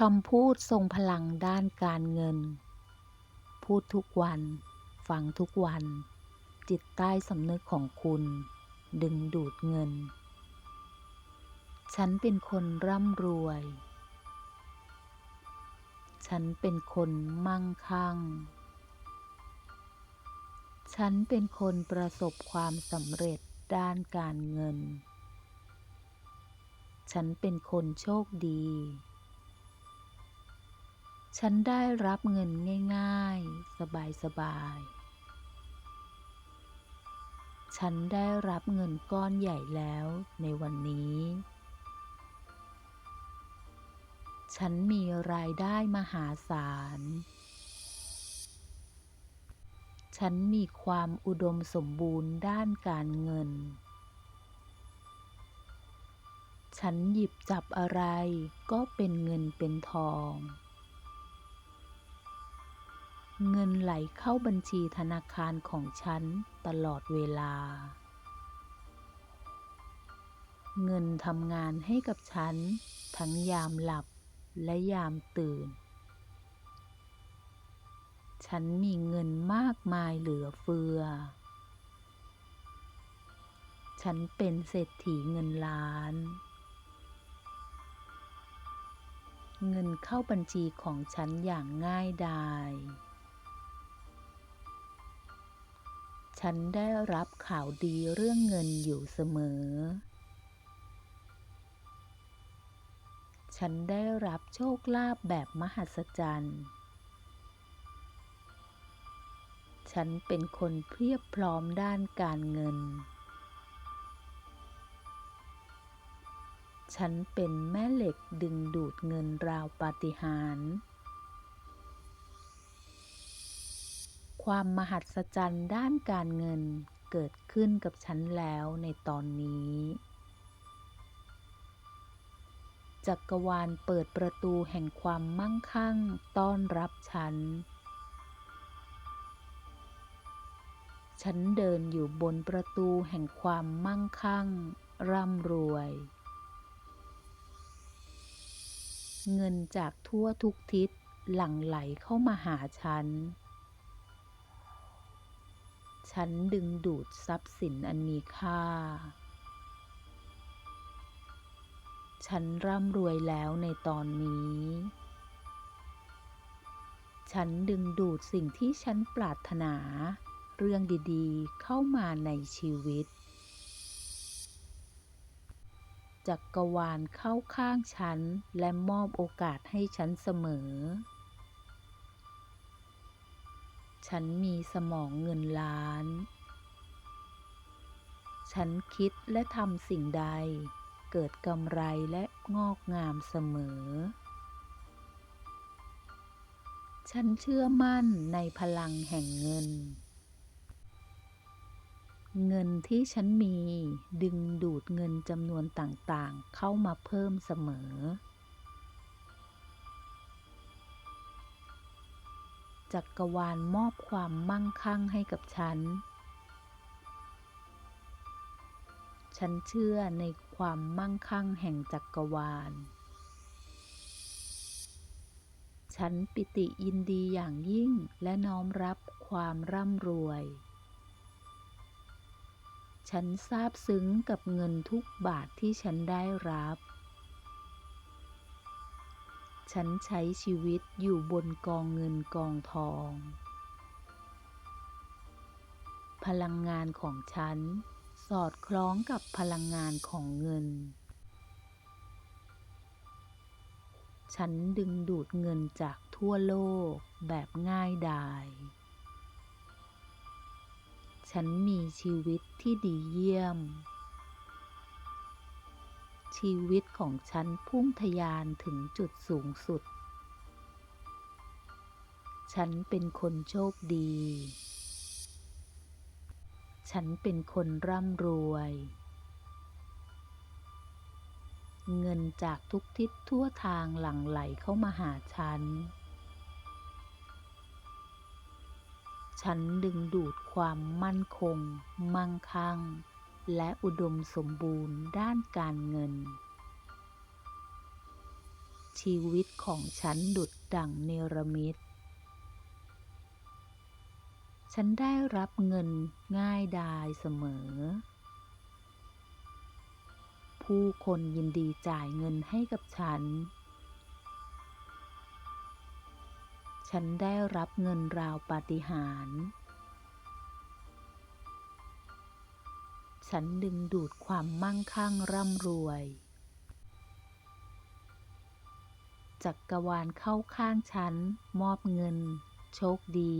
คำพูดทรงพลังด้านการเงิน พูดทุกวัน ฟังทุกวัน จิตใต้สำนึกของคุณ ดึงดูดเงิน ฉันเป็นคนร่ำรวย ฉันเป็นคนมั่งคั่ง ฉันเป็นคนประสบความสำเร็จด้านการเงิน ฉันเป็นคนโชคดี ฉันได้รับเงินง่ายๆ สบายๆ ฉันได้รับเงินก้อนใหญ่แล้วในวันนี้ ฉันมีรายได้มหาศาล ฉันมีความอุดมสมบูรณ์ด้านการเงิน ฉันหยิบจับอะไรก็เป็นเงินเป็นทอง เงินไหลเข้าบัญชีธนาคารของฉันตลอดเวลา เงินทำงานให้กับฉัน ทั้งยามหลับและยามตื่น ฉันมีเงินมากมายเหลือเฟือ ฉันเป็นเศรษฐีเงินล้าน เงินเข้าบัญชีของฉันอย่างง่ายดาย ฉันได้รับข่าวดีเรื่องเงินอยู่เสมอ ฉันได้รับโชคลาภแบบมหัศจรรย์ ฉันเป็นคนเพียบพร้อมด้านการเงิน ฉันเป็นแม่เหล็กดึงดูดเงินราวปาฏิหาริย์ ความมหัศจรรย์ด้านการเงินเกิดขึ้นกับฉันแล้วในตอนนี้ จักรวาลเปิดประตูแห่งความมั่งคั่งต้อนรับฉัน ฉันเดินอยู่บนประตูแห่งความมั่งคั่ง ร่ำรวย เงินจากทั่วทุกทิศหลั่งไหลเข้ามาหาฉัน ฉันดึงดูดทรัพย์สินอันมีค่า ฉันร่ำรวยแล้วในตอนนี้ ฉันดึงดูดสิ่งที่ฉันปรารถนา เรื่องดีๆ เข้ามาในชีวิต จักรวาลเข้าข้างฉันและมอบโอกาสให้ฉันเสมอ ฉันมีสมองเงินล้าน ฉันคิดและทำสิ่งใด เกิดกำไรและงอกงามเสมอ ฉันเชื่อมั่นในพลังแห่งเงิน เงินที่ฉันมีดึงดูดเงินจำนวนต่างๆ เข้ามาเพิ่มเสมอ จักรวาลมอบความมั่งคั่งให้กับฉัน ฉันเชื่อในความมั่งคั่งแห่งจักรวาล ฉันปิติยินดีอย่างยิ่งและน้อมรับความร่ำรวย ฉันซาบซึ้งกับเงินทุกบาทที่ฉันได้รับ ฉันใช้ชีวิตอยู่บนกองเงินกองทอง พลังงานของฉัน สอดคล้องกับพลังงานของเงิน ฉันดึงดูดเงินจากทั่วโลกแบบง่ายดาย ฉันมีชีวิตที่ดีเยี่ยม ชีวิตของฉันพุ่งทะยานถึงจุดสูงสุด ฉันเป็นคนโชคดี ฉันเป็นคนร่ำรวย เงินจากทุกทิศทั่วทางหลั่งไหลเข้ามาหาฉัน ฉันดึงดูดความมั่นคง มั่งคั่ง และอุดมสมบูรณ์ด้านการเงิน ชีวิตของฉันดุดดั่งเนรมิต ฉันได้รับเงินง่ายดายเสมอ ผู้คนยินดีจ่ายเงินให้กับฉัน ฉันได้รับเงินราวปาฏิหาริย์ ฉันดึงดูดความมั่งคั่งร่ำรวย จักกรวาลเข้าข้างฉัน มอบเงิน โชคดี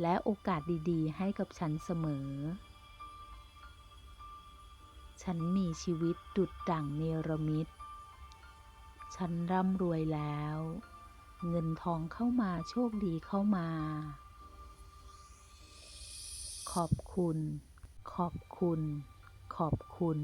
และโอกาสดีๆ ให้กับฉันเสมอ ฉันมีชีวิตดุดดั่งเนรมิต ฉันร่ำรวยแล้ว เงินทองเข้ามาโชคดีเข้ามา ขอบคุณขอบคุณ อบคุณ